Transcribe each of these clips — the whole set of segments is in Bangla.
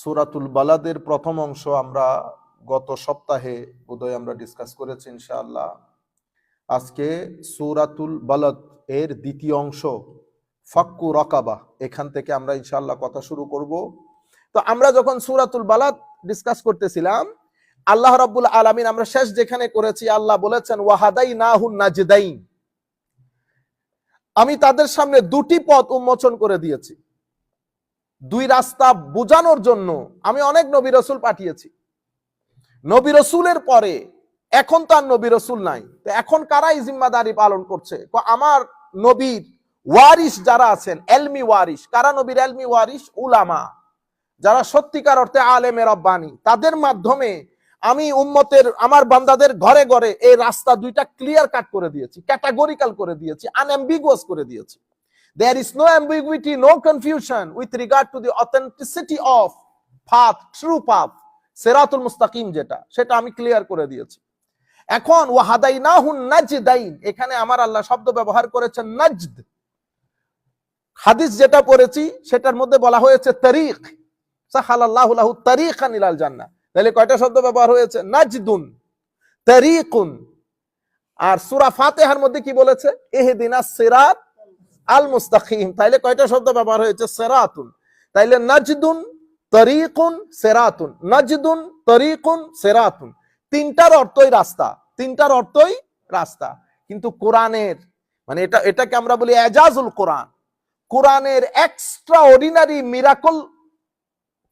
সুরাতুল বালাদের প্রথম অংশ আমরা গত সপ্তাহে বোধহয় আমরা ডিসকাস করেছি ইনশাআল্লাহ। আজকে সুরাতুল বালাদ এর দ্বিতীয় অংশ, ফাক্কু রকাবা, এখান থেকে আমরা ইনশাআল্লাহ কথা শুরু করব। তো আমরা যখন সুরাতুল বালাদ ডিসকাস করতেছিলাম, আল্লাহ রাব্বুল আলামিন আমরা শেষ যেখানে করেছি, আল্লাহ বলেছেন ওয়াহাদাই নাহুন নাজদাইন। আমি তাদের সামনে দুটি পথ উন্মোচন করে দিয়েছি। দুই রাস্তা বোঝানোর জন্য আমি অনেক নবী রসুল পাঠিয়েছি। নবী রসুলের পরে এখন তো আর নবী রসুল নাই। তো এখন কারাই জিম্মাদারি পালন করছে? আমার নবীর ওয়ারিস যারা আছেন, এলমি ওয়ারিস কারা নবীর এলমি ওয়ারিস উলামা। যারা সত্যিকার অর্থে আলেমে রব্বানি। তাদের মাধ্যমে আমি উম্মতের, আমার বান্দাদের ঘরে ঘরে এই রাস্তা দুইটা ক্লিয়ার কাট করে দিয়েছি ক্যাটাগরিক্যাল করে দিয়েছি আনএম্বিগুয়াস করে দিয়েছি। There is no ambiguity, no confusion with regard to the authenticity of path, true path সেরাতুল মুস্তাকিম যেটা, সেটা আমি ক্লিয়ার করে দিয়েছি। এখন ওয়াহাদাইনাহুন নাজদাইন, এখানে আমার আল্লাহ শব্দ ব্যবহার করেছেন নাজদ। হাদিস যেটা পড়েছি, সেটার মধ্যে বলা হয়েছে তারিক সাহালাল্লাহু লাহু তারিকান ইলাল জান্নাহ। তাহলে কয়টা শব্দ ব্যবহার হয়েছে? নাজদুন তারিকুন আর সূরা ফাতিহার মধ্যে কি বলেছে? ইহদিনাস সিরাত আল মুস্তাকিম তাইলে কয়টা শব্দ ব্যবহার হয়েছে? সেরাতুন। তাইলে নাজদুন, তরিকুন, সেরাতুন। নাজদুন, তরিকুন, সেরাতুন। তিনটার অর্থই রাস্তা। তিনটার অর্থই রাস্তা। কিন্তু কোরআনের মানে এটা, এটাকে আমরা বলি এজাজুল কোরআন। কোরআনের এক্সট্রা অর্ডিনারি মিরাকল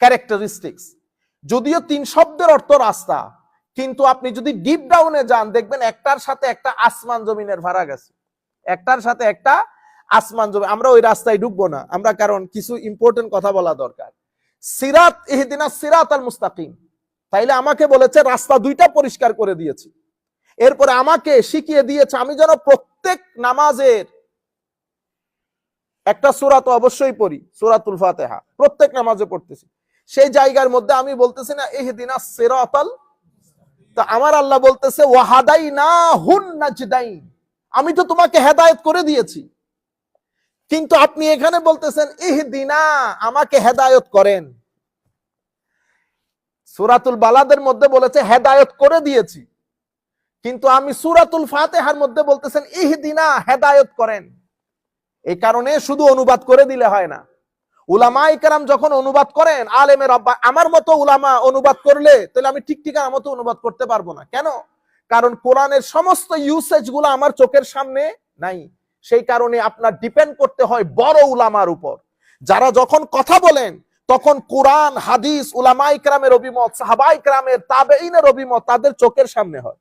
ক্যারেক্টারিস্টিক্স যদিও তিন শব্দের অর্থ রাস্তা, কিন্তু আপনি যদি ডিপ ডাউনে যান, দেখবেন একটার সাথে একটা আসমান জমিনের ভাড়া গেছে। একটার সাথে একটা আসমান জমি, আমরা ওই রাস্তায় ঢুকবো না। আমরা কারণ কিছু ইম্পর্টেন্ট কথা বলা দরকার। সিরাত, ইহদিনা সিরাত আল মুস্তাকিম। তাইলে আমাকে বলেছে, রাস্তা দুইটা পরিষ্কার করে দিয়েছি। এরপরে আমাকে শিখিয়ে দিয়েছে, আমি যেন প্রত্যেক নামাজের একটা সুরাত অবশ্যই পড়ি, সুরাতুল ফাতেহা, প্রত্যেক নামাজে পড়তেছি। সেই জায়গার মধ্যে আমি বলতেছি না, ইহদিনা সিরাতাল তা আমার আল্লাহ বলতেছে ওয়াহাদাই না হুন নাজদাইন। আমি তো তোমাকে হেদায়েত করে দিয়েছি। কিন্তু আপনি এখানে বলতেছেন ইহদিনা আমাকে হেদায়ত করেন। সুরাতুল বালাদের মধ্যে বলেছে, হেদায়ত করে দিয়েছি। কিন্তু আমি সুরাতুল ফাতেহার মধ্যে বলতেছেন ইহদিনা হেদায়ত করেন। এই কারণে শুধু অনুবাদ করে দিলে হয় না। উলামা ইকরাম যখন অনুবাদ করেন, আলেমের আব্বা, আমার মতো উলামা অনুবাদ করলে, তাহলে আমি ঠিক ঠিক আমার মতো অনুবাদ করতে পারব না। কেন? কারণ কোরআনের সমস্ত ইউসেজগুলো আমার চোখের সামনে নাই। সেই কারণে আপনার ডিপেন্ড করতে হয় বড় উলামার উপর। যারা যখন কথা বলেন, তখন কোরআন, হাদিস, উলামা ইকরামের অভিমত, সাহাবা ইকরামের তাবেইনের অভিমত তাদের চোখের সামনে হয়।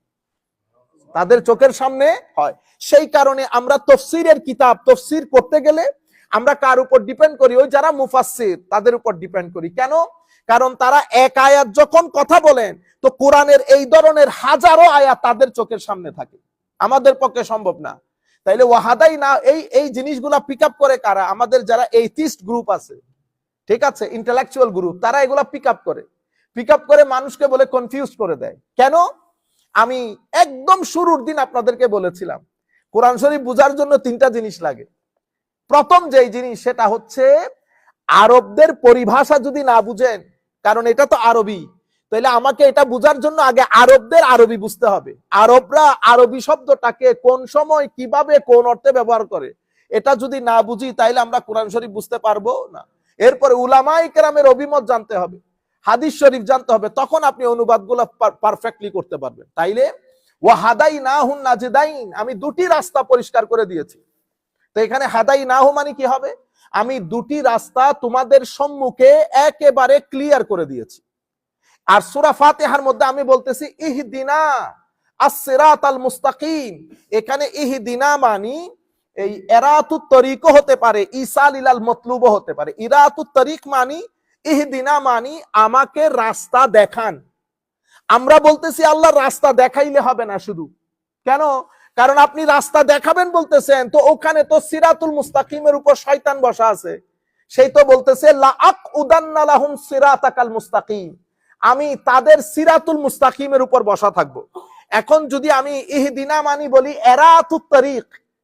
তাদের চোখের সামনে হয়। সেই কারণে আমরা তফসিরের কিতাব, তফসির করতে গেলে আমরা কার উপর ডিপেন্ড করি? ওই যারা মুফাসসির, তাদের উপর ডিপেন্ড করি। কেন? কারণ তারা এক আয়াত যখন কথা বলেন, তো কোরআনের এই ধরনের হাজারো আয়াত তাদের চোখের সামনে থাকে। আমাদের পক্ষে সম্ভব না। তাইলে ওয়াহাদাই না, এই এই জিনিসগুলা পিক আপ করে কারা? আমাদের যারা এইথিস্ট গ্রুপ আছে, ঠিক আছে? ইন্টেলেকচুয়াল গ্রুপ তারা এগুলা পিক আপ করে। পিক আপ করে মানুষকে বলে কনফিউজ করে দেয়। কেন? আমি একদম শুরুর দিন আপনাদেরকে বলেছিলাম, কোরআন শরীফ বুঝার জন্য তিনটা জিনিস লাগে। প্রথম যেই জিনিস, সেটা হচ্ছে আরবদের পরিভাষা যদি না বুঝেন, কারণ এটা তো আরবি তাহলে আমাকে এটা বুঝার জন্য আগে আরবদের আরবি বুঝতে হবে। আরবরা আরবি শব্দটাকে কোন সময়, কীভাবে, কোন অর্থে ব্যবহার করে, এটা যদি না বুঝি, তাইলে আমরা কোরআন শরীফ বুঝতে পারব না। এরপরে উলামাই কেরামের অভিমত জানতে হবে, হাদিস শরীফ জানতে হবে, তখন আপনি অনুবাদগুলো পারফেক্টলি করতে পারবেন। তাইলে ও হাদাই না হুন নাজেদাইন, আমি দুটি রাস্তা পরিষ্কার করে দিয়েছি। তো এখানে হাদাই না হু মানে কি হবে? আমি দুটি রাস্তা তোমাদের সম্মুখে একেবারে ক্লিয়ার করে দিয়েছি। আর সুরা ফাতেহার মধ্যে আমি বলতেছি ইহদিনা আসিরাত আল মুস্তাকিম। এখানে ইহদিনা মানি এই এরাতু তরিকও হতে পারে ইসাল ইলাল মতলুবও হতে পারে। ইরাতু তরিক মানি ইহদিনা মানি আমাকে রাস্তা দেখান। আমরা বলতেছি আল্লাহ রাস্তা দেখাইলে হবে না শুধু। কেন? কারণ আপনি রাস্তা দেখাবেন বলতেছেন, তো ওখানে তো সিরাতুল মুস্তাকিমের উপর শয়তান বসা আছে। সেই তো বলতেছে লা আক উদান্না লাহুম সিরাতাকাল মুস্তাকিম। আমি তাদের সিরাতুল মুস্তাকিমের উপর বসা থাকব। এখন যদি আমি ইহদিনা মানি বলি, এরাতুত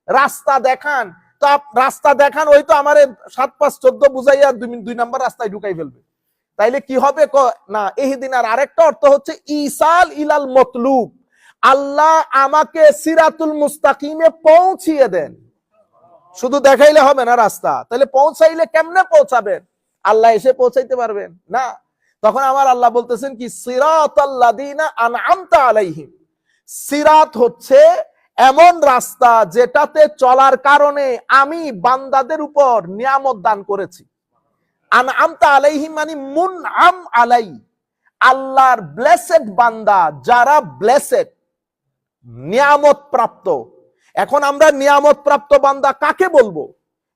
রাস্তা দেখান। তো রাস্তা দেখান, ওই তো আমার সাত, পাঁচ, চোদ্দ বুঝাইয়া দুই নাম্বার রাস্তায় ঢুকাই ফেলবে। তাইলে কি হবে? না, ইহদিনার আরেকটা অর্থ হচ্ছে ইসাল ইলাল মতলুব। আল্লাহ আমাকে সিরাতুল মুস্তাকিমে পৌঁছিয়ে দেন। শুধু দেখাইলে হবে না রাস্তা। তাহলে পৌঁছাইলে কেমনে পৌঁছাবেন? আল্লাহ এসে পৌঁছাইতে পারবেন? না। তখন আমার আল্লাহ বলতেছেন কি সিরাত আল্লাদিনা আনআমতা আলাইহিম। সিরাত হচ্ছে এমন রাস্তা যেটাতে চলার কারণে আমি বান্দাদের উপর নিয়ামত দান করেছি। আনআমতা আলাইহিম মানে মুন আম আলাই, আল্লাহর ব্লেসেড বান্দা যারা ব্লেসেড নিয়ামত প্রাপ্ত এখন আমরা নিয়ামত প্রাপ্ত বান্দা কাকে বলব?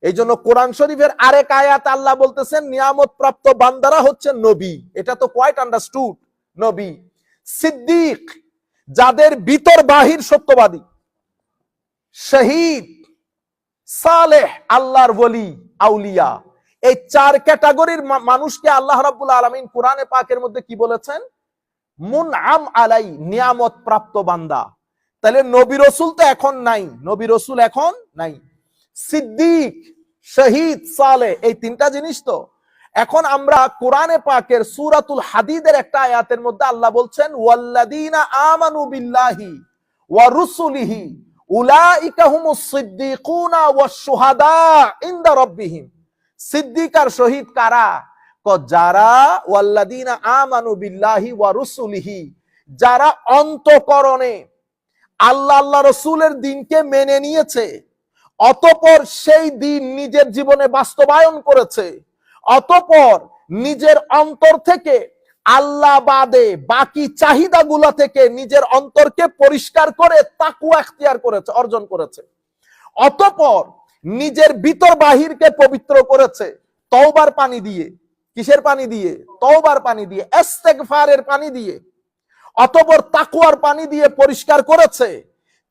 এই জন্য কোরআন শরীফের আরেক আয়াত আল্লাহ বলতেছেন, নিয়ামত প্রাপ্ত বান্দারা হচ্ছে নবী। এটা তো কোয়াইট আন্ডারস্টুড নবী। সিদ্দিক, যাদের ভিতর বাহির সত্যবাদী। শহীদ, সালেহ, আল্লাহর বলি আউলিয়া। এই চার ক্যাটাগরির মানুষকে আল্লাহ রাব্বুল আলামিন কোরআনে পাকের মধ্যে কি বলেছেন? মুন আম আলাই, নিয়ামত প্রাপ্ত বান্দা। তাহলে নবী রসুল তো এখন নাই, নবী রসুল এখন নাই। সিদ্দিক, শহীদ, সালে, এই তিনটা জিনিস তো। এখন আমরা কোরআনে পাকের সূরাতুল হাদিদের একটা আয়াতের মধ্যে আল্লাহ বলছেন ওয়াল্লাদিনা আমানু বিল্লাহি ওয়া রুসুলিহি উলাইকা হুমুস সিদ্দিকুনা শুহাদা ইনদা রাব্বিহিম। সিদ্দিক আর শহীদ কারা? ক যারা ওয়াল্লাদিনা আমানু বিল্লাহি ওয়া রুসুলিহি, যারা অন্তকরণে আল্লাহ আল্লাহ রসুলের দিনকে মেনে নিয়েছে। অতপর সেই দিন নিজের জীবনে বাস্তবায়ন করেছে। অতপর নিজের অন্তর থেকে আল্লাহ বাদে বাকি চাহিদাগুলা থেকে নিজের অন্তরকে পরিষ্কার করে তাকু এখতিয়ার করেছে, অর্জন করেছে। অতপর নিজের ভিতর বাহিরকে পবিত্র করেছে, তওবার পানি দিয়ে। কিসের পানি দিয়ে? তওবার পানি দিয়ে এস্তেগফারের পানি দিয়ে। অতপর তাকুয়ার পানি দিয়ে পরিষ্কার করেছে।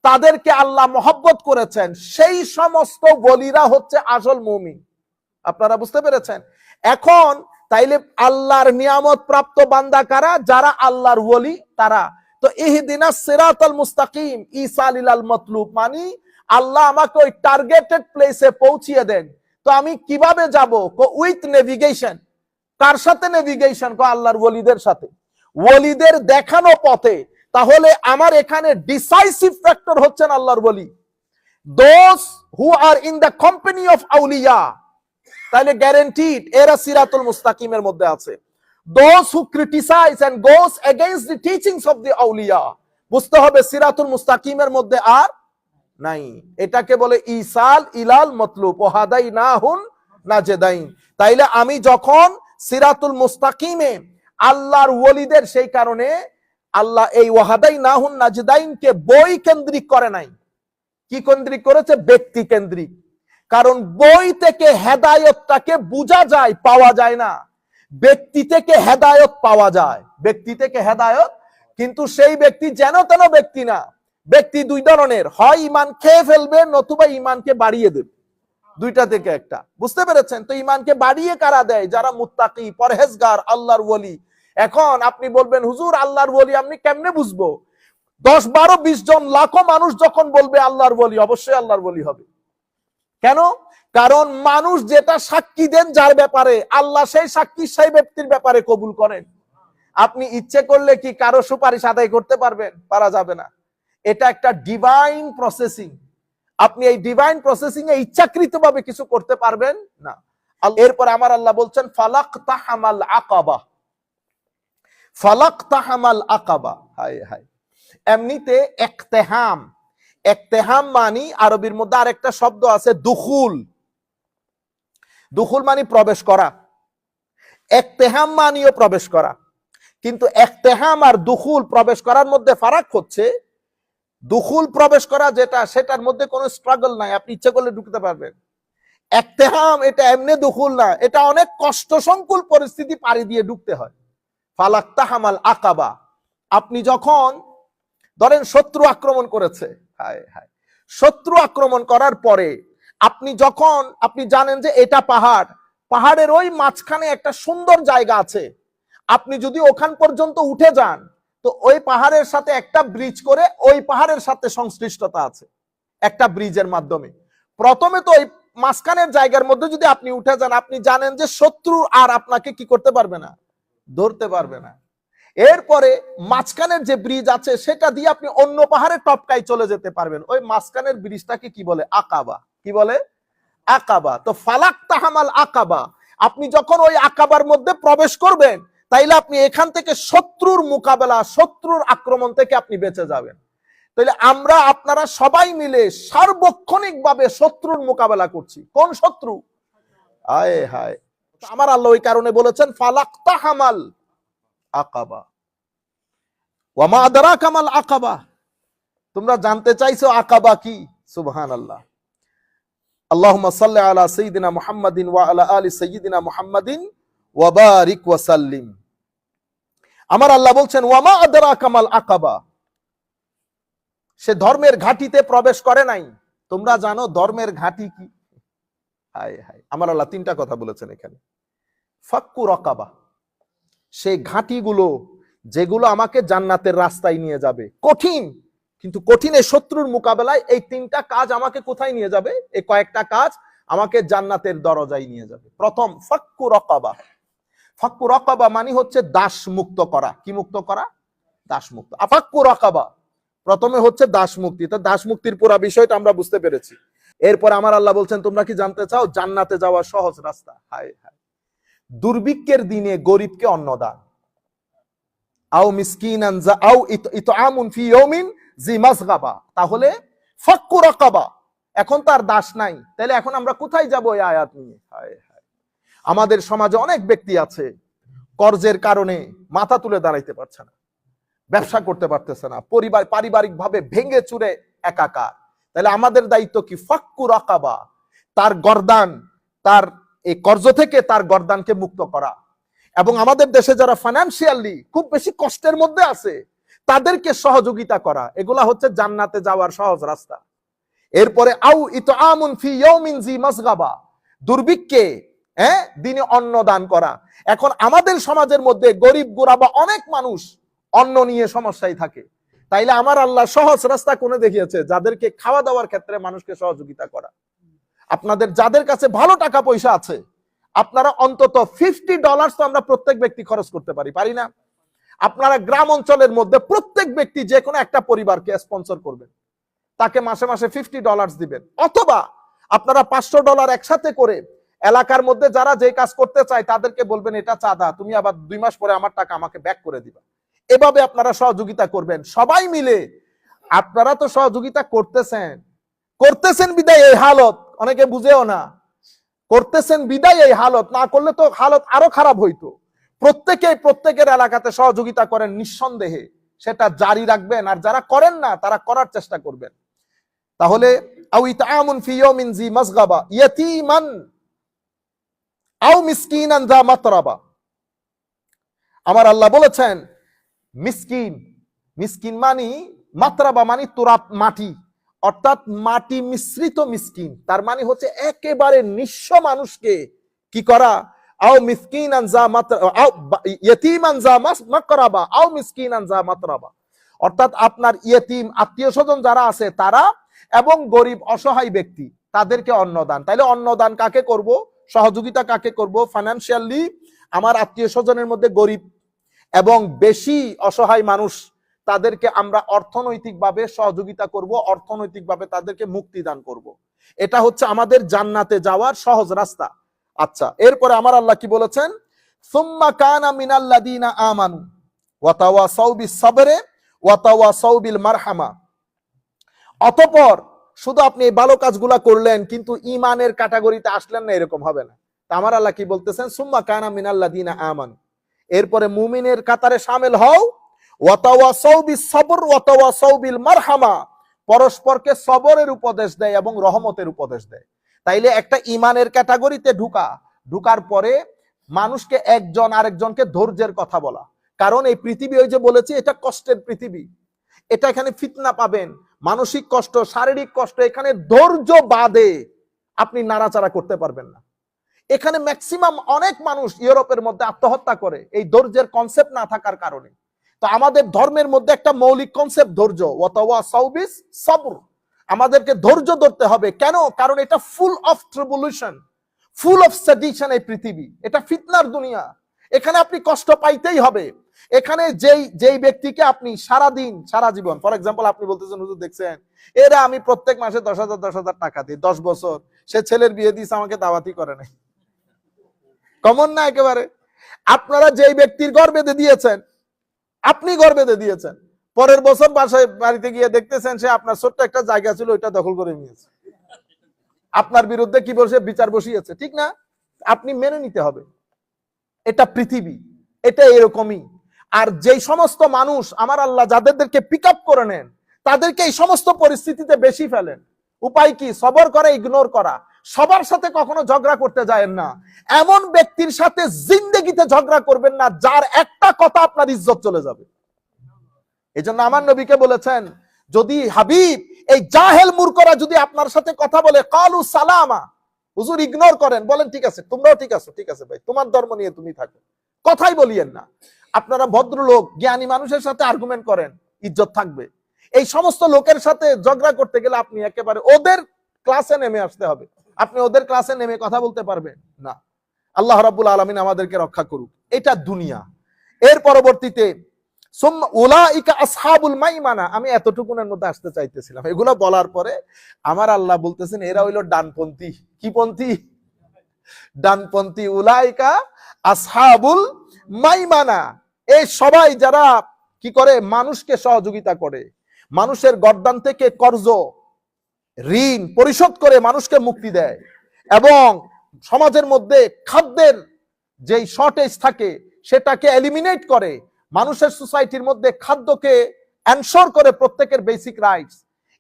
তাদেরকে আল্লাহ মহব্বত করেছেন। সেই সমস্ত বলিরা হচ্ছে আসল মুমিন। আপনারা বুঝতে পেরেছেন? এখন তাইলে আল্লাহর নিয়ামত প্রাপ্ত বান্দা কারা? যারা আল্লাহর ওলি, তারা। তো ইহদিনা সিরাতাল মুস্তাকিম, ঈসা লিলাল মতলুব। মানি আল্লাহ আমাকে ওই টার্গেটেড প্লেসে পৌঁছিয়ে দেন। তো আমি কীভাবে যাব? With navigation. কার সাথে নেভিগেশন? কো আল্লাহর ওলিদের সাথে। ওলিদের দেখানো পথে তাহলে আমার এখানে ডিসাইসিভ ফ্যাক্টর হচ্ছেন আল্লাহর ওলি those who are in the company of আউলিয়া তাহলে গ্যারেন্টিড এরা সিরাতুল মুস্তাকিমের মধ্যে আছে। Those who criticise and goes against the teachings of the আউলিয়া বুঝতে হবে সিরাতুল মুস্তাকিমের মধ্যে আর নাই। এটাকে বলে ইসাল ইলাল মতলুব ও হাদাই না হুন না জেদাইন তাইলে আমি যখন সিরাতুল মুস্তাকিমে আল্লাহর ওলিদের সেই কারণে আল্লাহ এই ওয়াহাদাই না হুন নাজদাইনকে বই কেন্দ্রিক করে নাই। কি কেন্দ্রিক করেছে? ব্যক্তি কেন্দ্রিক। কারণ বই থেকে হেদায়তটাকে বোঝা যায়, পাওয়া যায় না। ব্যক্তি থেকে হেদায়ত পাওয়া যায়। ব্যক্তি থেকে হেদায়ত, কিন্তু সেই ব্যক্তি যেন তেন ব্যক্তি না। ব্যক্তি দুই ধরনের, হয় ইমান খেয়ে ফেলবে, নতুবা ইমানকে বাড়িয়ে দেবে। দুইটা থেকে একটা। বুঝতে পেরেছেন? তো ইমানকে বাড়িয়ে কারা দেয়? যারা মুত্তাকি, পরহেজগার, আল্লাহর ওলি। এখন আপনি বলবেন, হুজুর, আল্লাহর ওলি আপনি কেমনে বুঝব? দশ, বারো, বিশ জন, লাখো মানুষ যখন বলবে, আল্লাহর বলি অবশ্যই আল্লাহর বলি হবে। কেন? কারণ মানুষ যেটা সাক্ষী দেন যার ব্যাপারে, আল্লাহ সেই সাক্ষী সেই ব্যক্তির ব্যাপারে কবুল করেন। আপনি ইচ্ছে করলে কি কারও সুপারিশ আদায় করতে পারবেন? পারা যাবে না। এটা একটা ডিভাইন প্রসেসিং আপনি এই ডিভাইন প্রসেসিং এ ইচ্ছাকৃত কিছু করতে পারবেন না। এরপর আমার আল্লাহ বলছেন ফালাক তাহামাল আকাবা ফালাক তাহামাল আকাবা। হায় হায়। এমনিতে একতেহাম। একতেহাম মানি আরবির মধ্যে আরেকটা শব্দ আছে দুখুল। দুখুল মানি প্রবেশ করা। একতেহাম মানিও প্রবেশ করা। কিন্তু একতেহাম আর দুখুল প্রবেশ করার মধ্যে ফারাক হচ্ছে। দুখুল প্রবেশ করা যেটা, সেটার মধ্যে কোনো স্ট্রাগল নাই। আপনি ইচ্ছে করলে ঢুকতে পারবেন। একতেহাম এটা এমনি দুখুল না। এটা অনেক কষ্ট সংকুল পরিস্থিতি পাড়ি দিয়ে ঢুকতে হয়। ফালাক্তাহামাল আকাবা। আপনি যখন, ধরেন শত্রু আক্রমণ করেছে, হায় হায়, শত্রু আক্রমণ করার পরে আপনি যখন, আপনি জানেন যে এটা পাহাড়, পাহাড়ের ওই মাঝখানে একটা সুন্দর জায়গা আছে, আপনি যদি ওখান পর্যন্ত উঠে যান, তো ওই পাহাড়ের সাথে একটা ব্রিজ করে ওই পাহাড়ের সাথে সংশ্লিষ্টতা আছে, একটা ব্রিজের মাধ্যমে। প্রথমে তো ওই মাঝখানের জায়গার মধ্যে যদি আপনি উঠে যান, আপনি জানেন যে শত্রু আর আপনাকে কি করতে পারবে না। ধরতে পারবে না। এরপরে মাঝখানের যে ব্রিজ আছে, সেটা দিয়ে আপনি অন্য পাহাড়ে টপকাই চলে যেতে পারবেন। ওই মাঝখানের ব্রিজটাকে কি বলে? আকাবা। কি বলে? আকাবা। তো ফালাক তাহামাল আকাবা। আপনি যখন ওই আকাবার মধ্যে প্রবেশ করবেন, তাইলে আপনি এখান থেকে শত্রুর মোকাবেলা, শত্রুর আক্রমণ থেকে আপনি বেঁচে যাবেন। তাইলে আমরা, আপনারা সবাই মিলে সার্বক্ষণিক ভাবে শত্রুর মোকাবেলা করছি। কোন শত্রু? আয় হায়। আমার আল্লাহ ওই কারণে বলেছেন ফালাক তাহামাল আকাবা। কামাল আকাবা। তোমরা জানতে চাইছো আকাবা কি? সুবহান আল্লাহ আমার আল্লাহ বলছেন, ওয়ামা আদারা কামাল আকাবা। সে ধর্মের ঘাটিতে প্রবেশ করে নাই। তোমরা জানো ধর্মের ঘাটি কি? হায় হায়, আমার আল্লাহ তিনটা কথা বলেছেন এখানে। ফাক্কু রকাবা। সেই ঘাটিগুলো যেগুলো আমাকে জান্নাতের রাস্তায় নিয়ে যাবে। কঠিন, কিন্তু কঠিন এই শত্রুর মোকাবেলায় এই তিনটা কাজ আমাকে কোথায় নিয়ে যাবে? এই কয়েকটা কাজ আমাকে জান্নাতের দরজায় নিয়ে যাবে। প্রথম, ফাক্কু রকাবা। ফাক্কু রকাবা মানে হচ্ছে দাস মুক্ত করা। কি মুক্ত করা? দাস মুক্ত আফাক্কু রকাবা প্রথমে হচ্ছে দাস মুক্তি তো দাস মুক্তির পুরা বিষয়টা আমরা বুঝতে পেরেছি। এরপর আমার আল্লাহ বলছেন, তোমরা কি জানতে চাও? জান্নাতে যাওয়া সহজ রাস্তা। হায় হায়। দুর্ভিক্ষের দিনে গরিবকে অন্নদান। আও মিসকিনান যা আও ইতআমুন ফি ইয়াউমিন জি মাসগাবা তাহলে ফাক্কু রাকাবা। এখন তার দাস নাই। তাহলে এখন আমরা কোথায় যাব এই আয়াত নিয়ে? আমাদের সমাজে অনেক ব্যক্তি আছে, কর্জের কারণে মাথা তুলে দাঁড়াইতে পারছে না, ব্যবসা করতে পারতেছে না, পরিবার পারিবারিক ভাবে ভেঙে চুরে একাকার। তাহলে আমাদের দায়িত্ব কি? ফাক্কু রাকাবা। তার গর্দান, তার এই কর্জ থেকে তার গর্দানকে মুক্ত করা। এবং আমাদের দেশে যারা ফাইন্যান্সিয়ালি খুব বেশি কষ্টের মধ্যে আছে, তাদেরকে সহযোগিতা করা। এগুলা হচ্ছে জান্নাতে যাওয়ার সহজ রাস্তা। এরপরে, আউ ইত আমুন ফি ইয়াউমিন জি মাসগাবা। দুর্ভিক্ষে হ্যাঁ দিনে অন্ন দান করা। এখন আমাদের সমাজের মধ্যে গরিব গোরাবা অনেক মানুষ অন্ন নিয়ে সমস্যায় থাকে। তাইলে আমার আল্লাহ সহজ রাস্তা কোনে দেখিয়েছে? যাদেরকে খাওয়া দাওয়ার ক্ষেত্রে মানুষকে সহযোগিতা করা। আপনাদের যাদের কাছে ভালো টাকা পয়সা আছে, আপনারা অন্তত ফিফটি ডলার তো আমরা প্রত্যেক ব্যক্তি খরচ করতে পারি পারি না? আপনারা গ্রাম অঞ্চলের মধ্যে প্রত্যেক ব্যক্তি যে কোনো একটা পরিবারকে স্পন্সর করবেন। তাকে মাসে মাসে ফিফটি ডলার দিবেন। অথবা আপনারা পাঁচশো ডলার একসাথে করে এলাকার মধ্যে যারা যে কাজ করতে চায়, তাদেরকে বলবেন, এটা চাঁদা, তুমি আবার দুই মাস পরে আমার টাকা আমাকে ব্যাক করে দিবা। এভাবে আপনারা সহযোগিতা করবেন। সবাই মিলে, আপনারা তো সহযোগিতা করতেছেন। করতেছেন বিদায়, এই হালত। অনেকে বুঝেও না। করতেছেন বিদায় এই হালত, না করলে তো হালত আরও খারাপ হইতো। প্রত্যেকে প্রত্যেকের এলাকাতে সহযোগিতা করেন নিঃসন্দেহে। সেটা জারি রাখবেন, আর যারা করেন না, তারা করার চেষ্টা করবেন। তাহলে মাতরাবা। আমার আল্লাহ বলেছেন, মিসকিন মিসকিন মানি মাতরাবা মানি তোরাপ মাটি। অর্থাৎ মাটি মিশ্রিত মিসকিন। তার মানে হচ্ছে একেবারে নিঃস্ব মানুষকে কি করা? আও মিসকিন আনজা মাত্র আও ইয়তিম আনজা মাকরাবা। আও মিসকিন আনজা মাতরাবা। অর্থাৎ আপনার ইয়তিম, আত্মীয় স্বজন যারা আছে, তারা এবং গরিব, অসহায় ব্যক্তি, তাদেরকে অন্নদান। তাইলে অন্নদান কাকে করব? সহযোগিতা কাকে করব? ফাইন্যান্সিয়ালি আমার আত্মীয় স্বজনের মধ্যে গরিব এবং বেশি অসহায় মানুষ তাদেরকে আমরা অর্থনৈতিকভাবে সহযোগিতা করব, অর্থনৈতিকভাবে তাদেরকে মুক্তি দান করব। এটা হচ্ছে আমাদের জান্নাতে যাওয়ার সহজ রাস্তা। আচ্ছা এরপরে আমার আল্লাহ কি বলেছেন? সুম্মা কানা মিনাল্লাদিনা আমানু ওয়াতাওয়া সৌবি সাবরে ওয়াতাওয়া সৌবিল মারহামা অতপর শুধু আপনি এই ভালো কাজগুলা করলেন, কিন্তু ইমানের ক্যাটাগরিতে আসলেন না, এরকম হবে না। তা আমার আল্লাহ কি বলতেছেন? সুম্মা কানা মিনাল্লাদিনা আমানু। এরপরে মুমিনের কাতারে সামিল হও মারহামা। পরস্পরকে সবরের উপদেশ দেয় এবং রহমতের উপদেশ দেয়। তাইলে একটা ইমানের ক্যাটাগরিতে ঢুকা। ঢুকার পরে মানুষকে একজন আরেকজনকে ধৈর্যের কথা বলা। কারণ এই পৃথিবী ওই যে বলেছি, এটা কষ্টের পৃথিবী। এটা এখানে ফিতনা পাবেন। মানসিক কষ্ট, শারীরিক কষ্ট, এখানে ধৈর্য বাদে আপনি নাড়াচাড়া করতে পারবেন না। এখানে ম্যাক্সিমাম অনেক মানুষ ইউরোপের মধ্যে আত্মহত্যা করে। এই ধৈর্যের কনসেপ্ট না থাকার কারণে। তো আমাদের ধর্মের মধ্যে একটা মৌলিক কনসেপ্ট ধৈর্য। ওয়াতাওয়া সাউবিস আমাদেরকে ধৈর্য ধরতে হবে। কেন? কারণ এটা full of tribulation full of sedition এই পৃথিবী। এটা ফিতনার দুনিয়া। এখানে আপনি কষ্ট পাইতেই হবে। এখানে যেই যেই ব্যক্তিকে আপনি সারা দিন সারা জীবন ফর এক্সাম্পল আপনি বলতেছেন, হুজুর, দেখছেন? এরা আমি প্রত্যেক মাসে দশ হাজার দশ হাজার টাকা দিই, দশ বছর। সে ছেলের বিয়ে দিয়েছে, আমাকে দাওয়াতি করে নাই। কমন না একেবারে? আপনারা যেই ব্যক্তির ঘর বেঁধে দিয়েছেন আপনি ঘর বেঁধে দিয়েছেন। পরের বছর বাসায়, বাড়িতে গিয়ে দেখতেছেন সে আপনার ছোট্ট একটা জায়গা ছিল, ওইটা দখল করে নিয়েছে। আপনার বিরুদ্ধে কি বলছে? বিচার বসিয়েছে, ঠিক না? আপনি মেনে নিতে হবে। এটা পৃথিবী, এটা এরকমই। আর যেই সমস্ত মানুষ, আমার আল্লাহ যাদেরকে পিক আপ করে নেন, তাদেরকে এই সমস্ত পরিস্থিতিতে বেশি ফেলেন। উপায় কি? সবর করে ইগনোর করা। সবার সাথে কখনো ঝগড়া করতে যায়েন না। এমন ব্যক্তির সাথে জিন্দগিতে ঝগড়া করবেন না, যার একটা কথা আপনার ইজ্জত চলে যাবে। এই জন্য আমার নবীকে বলেছেন, যদি হাবিব, এই জাহেল মূর্খরা যদি আপনার সাথে কথা বলে, কালু সালামা হুজুর ইগনোর করেন, বলেন, ঠিক আছে, তোমরাও ঠিক আছো, ঠিক আছে ভাই, তোমার ধর্ম নিয়ে তুমি থাকো। কথাই বলিয়েন না। আপনারা ভদ্রলোক, জ্ঞানী মানুষের সাথে আর্গুমেন্ট করেন, ইজ্জত থাকবে। এই সমস্ত লোকের সাথে ঝগড়া করতে গেলে আপনি একেবারে ওদের ক্লাসে নেমে আসতে হবে। আপনি ওদের ক্লাসে নেমে কথা বলতে পারবেন। না। আল্লাহ রাব্বুল আলমিন আমাদেরকে রক্ষা করুক। এটা দুনিয়া। এর পরবর্তীতে আমি এতটুকুনের মধ্যে আসতে চাইতেছিলাম। এগুলো বলার পরে আমার আল্লাহ বলতেছেন, এরা হইল ডানপন্থী। কি পন্থী? ডানপন্থী উলাইকা আসহাবুল মাইমানা। এই সবাই যারা কি করে? মানুষকে সহযোগিতা করে। মানুষের গর্দান থেকে কর্জ। ঋণ পরিশোধ করে মানুষকে মুক্তি দেয় এবং সমাজের মধ্যে খাদ্যের যেই শর্টেজ থাকে সেটাকে এলিমিনেট করে, মানুষের সোসাইটির মধ্যে খাদ্যকে এনশোর করে প্রত্যেকের বেসিক রাইটস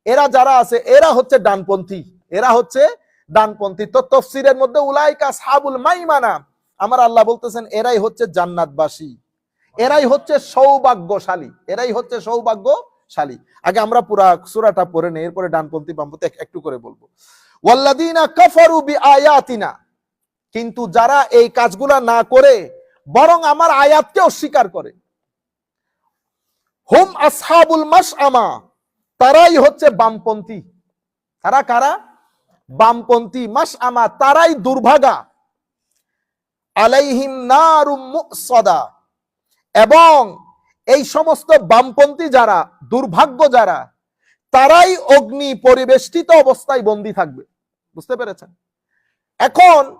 এরা যারা আছে, এরা হচ্ছে ডানপন্থী, এরা হচ্ছে ডানপন্থী। তো তফসিরের মধ্যে উলাইকা সাবুল মাইমানা, আমার আল্লাহ বলতেছেন, এরাই হচ্ছে জান্নাতবাসী। এরাই হচ্ছে সৌভাগ্যশালী, এরাই হচ্ছে সৌভাগ্যশালী আগে আমরা পুরা সূরাটা পড়ে নেই, এরপরে ডানপন্থী বামপন্থী একটু করে বলব। ওয়াল্লাদিনা কাফারু বিআয়াতিনা। কিন্তু যারা এই কাজগুলা না করে, বরং আমার আয়াতকে অস্বীকার করে। হুম আসহাবুল মাসআমা তারাই হচ্ছে বামপন্থী। তারা কারা? বামপন্থী মাসআমা তারাই দুর্ভাগা। আলাইহিম নারুম মুসদা। এবং এই সমস্ত বামপন্থী যারা, দুর্ভাগ্য যারা, তারাই অগ্নি পরিবেষ্টিত অবস্থায় বন্দী থাকবে। বুঝতে পেরেছেন? এখন